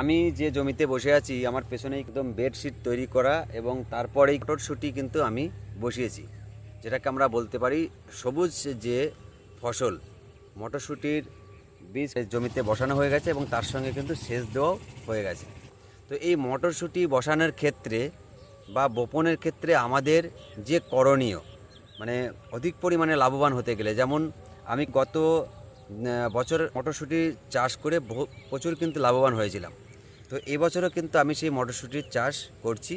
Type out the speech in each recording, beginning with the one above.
আমি যে জমিতে বসে আছি, আমার পেছনে একদম বেডশিট তৈরি করা এবং তারপরেই মটরশুঁটি কিন্তু আমি বসিয়েছি। যেটাকে আমরা বলতে পারি সবুজ যে ফসল, মটরশুঁটির বীজ জমিতে বসানো হয়ে গেছে এবং তার সঙ্গে কিন্তু সেচ দেওয়াও হয়ে গেছে। তো এই মটরশুঁটি বসানোর ক্ষেত্রে বা বপনের ক্ষেত্রে আমাদের যে করণীয় মানে অধিক পরিমাণে লাভবান হতে গেলে, যেমন আমি গত বছর মটরশুঁটি চাষ করে প্রচুর কিন্তু লাভবান হয়েছিলাম। তো এবছরও কিন্তু আমি সেই মটরশুঁটির চাষ করছি।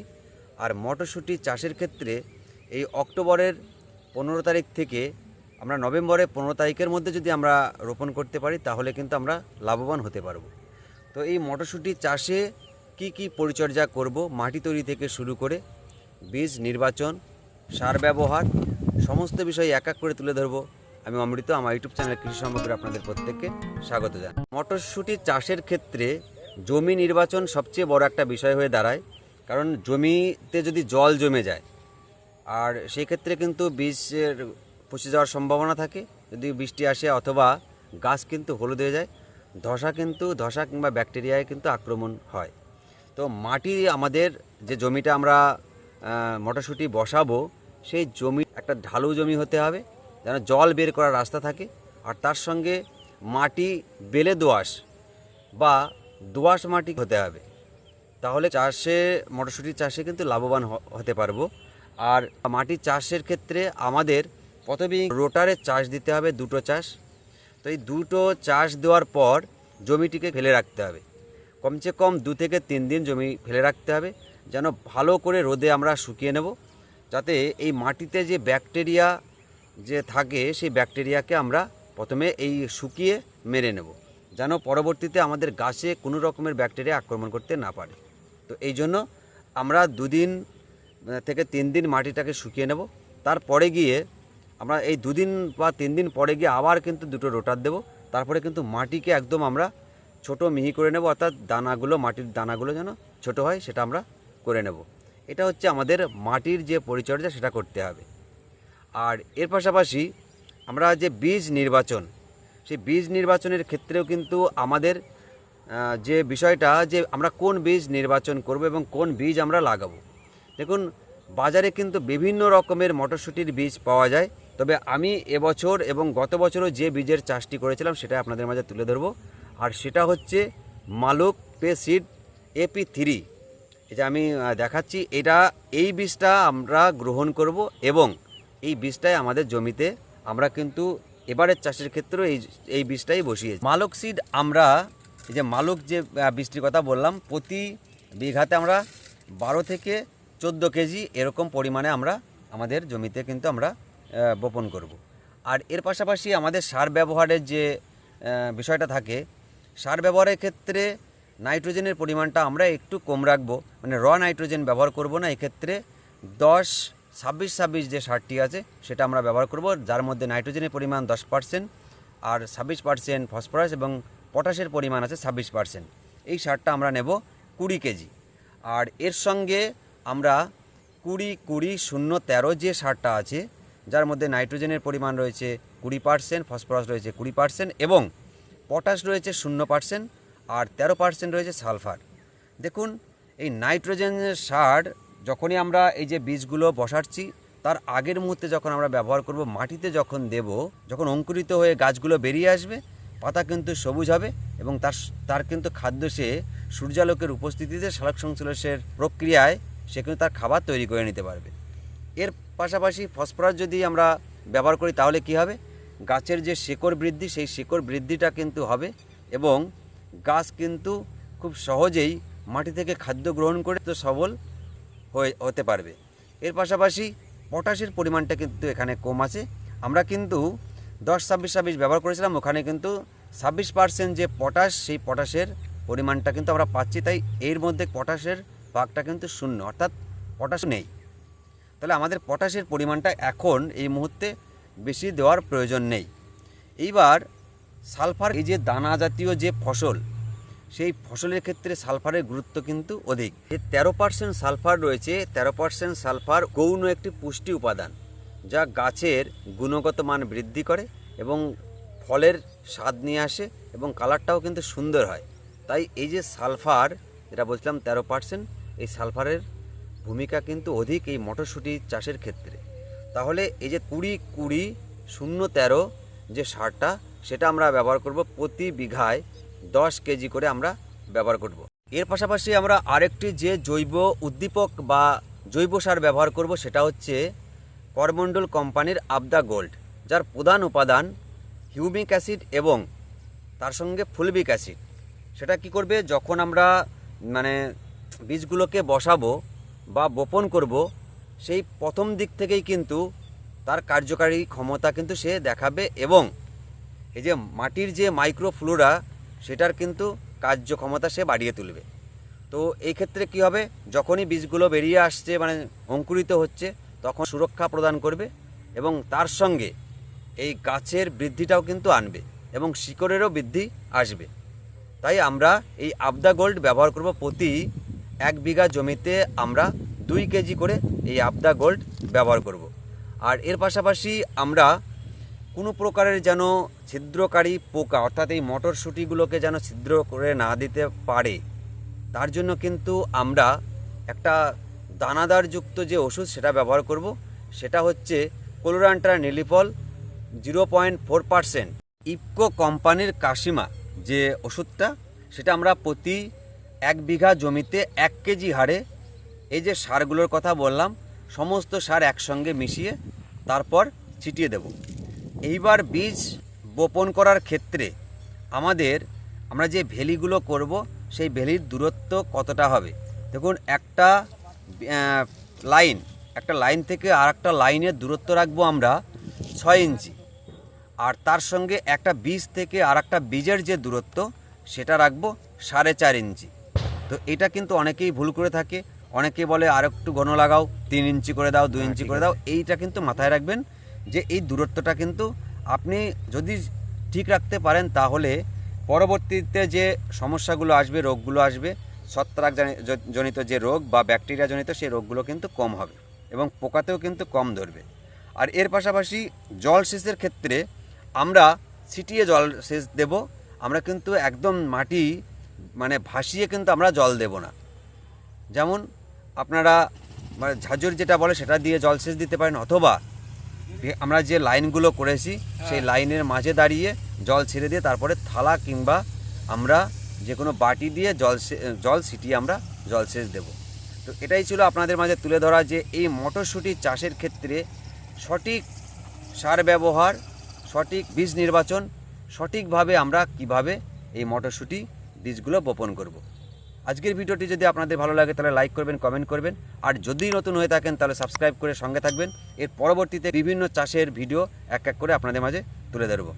আর মটরশুঁটি চাষের ক্ষেত্রে এই অক্টোবরের পনেরো তারিখ থেকে আমরা নভেম্বরের পনেরো তারিখের মধ্যে যদি আমরা রোপণ করতে পারি, তাহলে কিন্তু আমরা লাভবান হতে পারব। তো এই মটরশুঁটি চাষে কি কি পরিচর্যা করব, মাটি তৈরি থেকে শুরু করে বীজ নির্বাচন, সার ব্যবহার, সমস্ত বিষয় এক এক করে তুলে ধরবো। আমি অমৃত, আমার ইউটিউব চ্যানেল কৃষি সামগ্রী আপনাদের প্রত্যেককে স্বাগত জানাই। মটরশুঁটি চাষের ক্ষেত্রে জমি নির্বাচন সবচেয়ে বড় একটা বিষয় হয়ে দাঁড়ায়। কারণ জমিতে যদি জল জমে যায়, আর সেই ক্ষেত্রে কিন্তু বীজের পচে যাওয়ার সম্ভাবনা থাকে। যদি বৃষ্টি আসে অথবা গাছ কিন্তু হলুদ হয়ে যায়, ধসা কিন্তু, ধসা কিংবা ব্যাকটেরিয়ায় কিন্তু আক্রমণ হয়। তো মাটি আমাদের যে জমিটা আমরা মটরশুঁটি বসাবো, সেই জমি একটা ঢালু জমি হতে হবে, যেন জল বের করার রাস্তা থাকে। আর তার সঙ্গে মাটি বেলে দোআঁশ বা দোআঁশ মাটি হতে হবে। তাহলে চাষে মটরশুঁটি চাষে কিন্তু লাভবান হতে পারব। আর মাটি চাষের ক্ষেত্রে আমাদের প্রথমেই রোটারে চাষ দিতে হবে দুটো চাষ। তো এই দুটো চাষ দেওয়ার পর জমিটিকে ফেলে রাখতে হবে। কমসে কম দু থেকে তিন দিন জমি ফেলে রাখতে হবে, যেন ভালো করে রোদে আমরা শুকিয়ে নেব। যাতে এই মাটিতে যে ব্যাকটেরিয়া যে থাকে, সেই ব্যাকটেরিয়াকে আমরা প্রথমে এই শুকিয়ে মেরে নেব। যেন পরবর্তীতে আমাদের গাছে কোনো রকমের ব্যাকটেরিয়া আক্রমণ করতে না পারে। তো এই জন্য আমরা দুদিন থেকে তিন দিন মাটিটাকে শুকিয়ে নেব। তারপরে গিয়ে আমরা এই দুদিন বা তিন দিন পরে গিয়ে আবার কিন্তু দুটো রোটার দেব। তারপরে কিন্তু মাটিকে একদম আমরা ছোট মিহি করে নেব, অর্থাৎ দানাগুলো, মাটির দানাগুলো যেন ছোট হয় সেটা আমরা করে নেব। এটা হচ্ছে আমাদের মাটির যে পরিচর্যা সেটা করতে হবে। আর এর পাশাপাশি আমরা যে বীজ নির্বাচন সেই বীজ নির্বাচনের ক্ষেত্রেও কিন্তু আমাদের যে বিষয়টা যে আমরা কোন বীজ নির্বাচন করব এবং কোন বীজ আমরা লাগাবো। দেখুন, বাজারে কিন্তু বিভিন্ন রকমের মটরশুঁটির বীজ পাওয়া যায়। তবে আমি এবছর এবং গত বছরও যে বীজের চাষটি করেছিলাম সেটা আপনাদের মাঝে তুলে ধরবো। আর সেটা হচ্ছে মালুক পে সিড এপি থ্রি। এটা আমি দেখাচ্ছি, এটা, এই বীজটা আমরা গ্রহণ করব এবং এই বীজটাই আমাদের জমিতে আমরা কিন্তু এবারের চাষের ক্ষেত্রেও এই এই বীজটাই বসিয়েছি মালক সিড আমরা, এই যে মালক যে বীজটির কথা বললাম, প্রতি বিঘাতে আমরা বারো থেকে চোদ্দ কেজি এরকম পরিমাণে আমরা আমাদের জমিতে কিন্তু আমরা বপন করব। আর এর পাশাপাশি আমাদের সার ব্যবহারের যে বিষয়টা থাকে, সার ব্যবহারের ক্ষেত্রে নাইট্রোজেনের পরিমাণটা আমরা একটু কম রাখব মানে র নাইট্রোজেন ব্যবহার করব না, এক্ষেত্রে দশ ছাব্বিশ ছাব্বিশ যে সারটি আছে, সেটা আমরা ব্যবহার করব, যার মধ্যে নাইট্রোজেনের পরিমাণ দশ পার্সেন্ট আর ছাব্বিশ পার্সেন্ট ফসফরাস এবং পটাশের পরিমাণ আছে ছাব্বিশ পার্সেন্ট। এই সারটা আমরা নেব কুড়ি কেজি। আর এর সঙ্গে আমরা কুড়ি কুড়ি শূন্য তেরো যে সারটা আছে, যার মধ্যে নাইট্রোজেনের পরিমাণ রয়েছে কুড়ি পার্সেন্ট, ফসফরাস রয়েছে কুড়ি পার্সেন্ট এবং পটাশ রয়েছে শূন্য পার্সেন্ট আর তেরো পার্সেন্ট রয়েছে সালফার। দেখুন, এই নাইট্রোজেনের সার যখনই আমরা এই যে বীজগুলো বসাচ্ছি, তার আগের মুহূর্তে যখন আমরা ব্যবহার করব, মাটিতে যখন দেব, যখন অঙ্কুরিত হয়ে গাছগুলো বেরিয়ে আসবে, পাতা কিন্তু সবুজ হবে এবং তার তার কিন্তু খাদ্য সে সূর্যালোকের উপস্থিতিতে সালোক সংশ্লেষের প্রক্রিয়ায় সে কিন্তু তার খাবার তৈরি করে নিতে পারবে। এর পাশাপাশি ফসফরাস যদি আমরা ব্যবহার করি, তাহলে কি হবে? গাছের যে শিকড় বৃদ্ধি, সেই শিকড় বৃদ্ধিটা কিন্তু হবে এবং গাছ কিন্তু খুব সহজেই মাটি থেকে খাদ্য গ্রহণ করে তো সবল হয়ে, হতে পারবে। এর পাশাপাশি পটাশের পরিমাণটা কিন্তু এখানে কম আছে। আমরা কিন্তু দশ, ছাব্বিশ ছাব্বিশ ব্যবহার করেছিলাম, ওখানে কিন্তু ছাব্বিশ পার্সেন্ট যে পটাশ, সেই পটাশের পরিমাণটা কিন্তু আমরা পাচ্ছি, তাই এর মধ্যে পটাশের ভাগটা কিন্তু শূন্য, অর্থাৎ পটাশ নেই। তাহলে আমাদের পটাশের পরিমাণটা এখন এই মুহূর্তে বেশি দেওয়ার প্রয়োজন নেই। এইবার সালফার, এই যে দানা জাতীয় যে ফসল সেই ফসলের ক্ষেত্রে সালফারের গুরুত্ব কিন্তু অধিক। এই তেরো পার্সেন্ট সালফার রয়েছে, তেরো পার্সেন্ট সালফার গৌণ একটি পুষ্টি উপাদান, যা গাছের গুণগত মান বৃদ্ধি করে এবং ফলের স্বাদ নিয়ে আসে এবং কালারটাও কিন্তু সুন্দর হয়। তাই এই যে সালফার, যেটা বলছিলাম তেরো পার্সেন্ট এই সালফারের ভূমিকা কিন্তু অধিক এই মটরশুঁটি চাষের ক্ষেত্রে। তাহলে এই যে কুড়ি কুড়ি শূন্য তেরো যে সারটা, সেটা আমরা ব্যবহার করব প্রতি বিঘায় দশ কেজি করে আমরা ব্যবহার করব। এর পাশাপাশি আমরা আরেকটি যে জৈব উদ্দীপক বা জৈব সার ব্যবহার করব সেটা হচ্ছে করমণ্ডল কোম্পানির আবদা গোল্ড, যার প্রধান উপাদান হিউমিক অ্যাসিড এবং তার সঙ্গে ফুলবিক অ্যাসিড সেটা কি করবে যখন আমরা মানে বীজগুলোকে বসাবো বা বপন করব, সেই প্রথম দিক থেকেই কিন্তু তার কার্যকারী ক্ষমতা কিন্তু সে দেখাবে এবং এই যে মাটির যে মাইক্রোফ্লোরা সেটার কিন্তু কার্যক্ষমতা সে বাড়িয়ে তুলবে। তো এই ক্ষেত্রে কি হবে? যখনই বীজগুলো বেরিয়ে আসছে মানে অঙ্কুরিত হচ্ছে, তখন সুরক্ষা প্রদান করবে এবং তার সঙ্গে এই গাছের বৃদ্ধিটাও কিন্তু আনবে এবং শিকড়েরও বৃদ্ধি আসবে। তাই আমরা এই আবদা গোল্ড ব্যবহার করব প্রতি এক বিঘা জমিতে আমরা দুই কেজি করে এই আবদা গোল্ড ব্যবহার করব। আর এর পাশাপাশি আমরা কোনো প্রকারের যেন ছিদ্রকারী পোকা, অর্থাৎ এই মটরশুঁটিগুলোকে যেন ছিদ্র করে না দিতে পারে, তার জন্য কিন্তু আমরা একটা দানাদারযুক্ত যে ওষুধ সেটা ব্যবহার করব, সেটা হচ্ছে chlorantraniliprole zero point four percent. IFFCO কোম্পানির কাশিমা যে ওষুধটা, সেটা আমরা প্রতি এক বিঘা জমিতে এক কেজি হারে, এই যে সারগুলোর কথা বললাম, সমস্ত সার একসঙ্গে মিশিয়ে তারপর ছিটিয়ে দেব। এইবার বীজ বপন করার ক্ষেত্রে আমাদের আমরা যে ভেলিগুলো করব সেই ভেলির দূরত্ব কতটা হবে? দেখুন একটা লাইন একটা লাইন থেকে আর একটা লাইনের দূরত্ব রাখব আমরা ছয় ইঞ্চি। আর তার সঙ্গে একটা বীজ থেকে আর একটা বীজের যে দূরত্ব সেটা রাখব সাড়ে চার ইঞ্চি। তো এটা কিন্তু অনেকেই ভুল করে থাকে। অনেকে বলে আর একটু ঘন লাগাও তিন ইঞ্চি করে দাও দুই ইঞ্চি করে দাও। এইটা কিন্তু মাথায় রাখবেন। যে এই দূরত্বটা কিন্তু আপনি যদি ঠিক রাখতে পারেন তাহলে পরবর্তীতে যে সমস্যাগুলো আসবে, রোগগুলো আসবে, ছত্রাক জনিত যে রোগ বা ব্যাকটেরিয়া জনিত সেই রোগগুলো কিন্তু কম হবে এবং পোকাতেও কিন্তু কম ধরবে। আর এর পাশাপাশি জল সেচের ক্ষেত্রে আমরা ছিটিয়ে জল সেচ দেব, আমরা কিন্তু একদম মাটি মানে ভাসিয়ে কিন্তু আমরা জল দেব না। যেমন আপনারা মানে ঝাঁঝর যেটা বলে সেটা দিয়ে জলসেচ দিতে পারেন অথবা আমরা যে লাইনগুলো করেছি সেই লাইনের মাঝে দাঁড়িয়ে জল ছেড়ে দিয়ে তারপরে থালা কিংবা আমরা যে কোনো বাটি দিয়ে জল জল ছিটিয়ে আমরা জলসেচ দেব তো এটাই ছিল আপনাদের মাঝে তুলে ধরা যে এই মটরশুঁটি চাষের ক্ষেত্রে সঠিক সার ব্যবহার সঠিক বীজ নির্বাচন সঠিকভাবে আমরা কীভাবে এই মটরশুঁটি বীজগুলো বপন করব। আজকের ভিডিওটি যদি আপনাদের ভালো লাগে, তাহলে লাইক করবেন কমেন্ট করবেন। আর যদি নতুন হয়ে থাকেন, তাহলে সাবস্ক্রাইব করে সঙ্গে থাকবেন। এর পরবর্তীতে বিভিন্ন চাষের ভিডিও এক এক করে আপনাদের মাঝে তুলে ধরবো।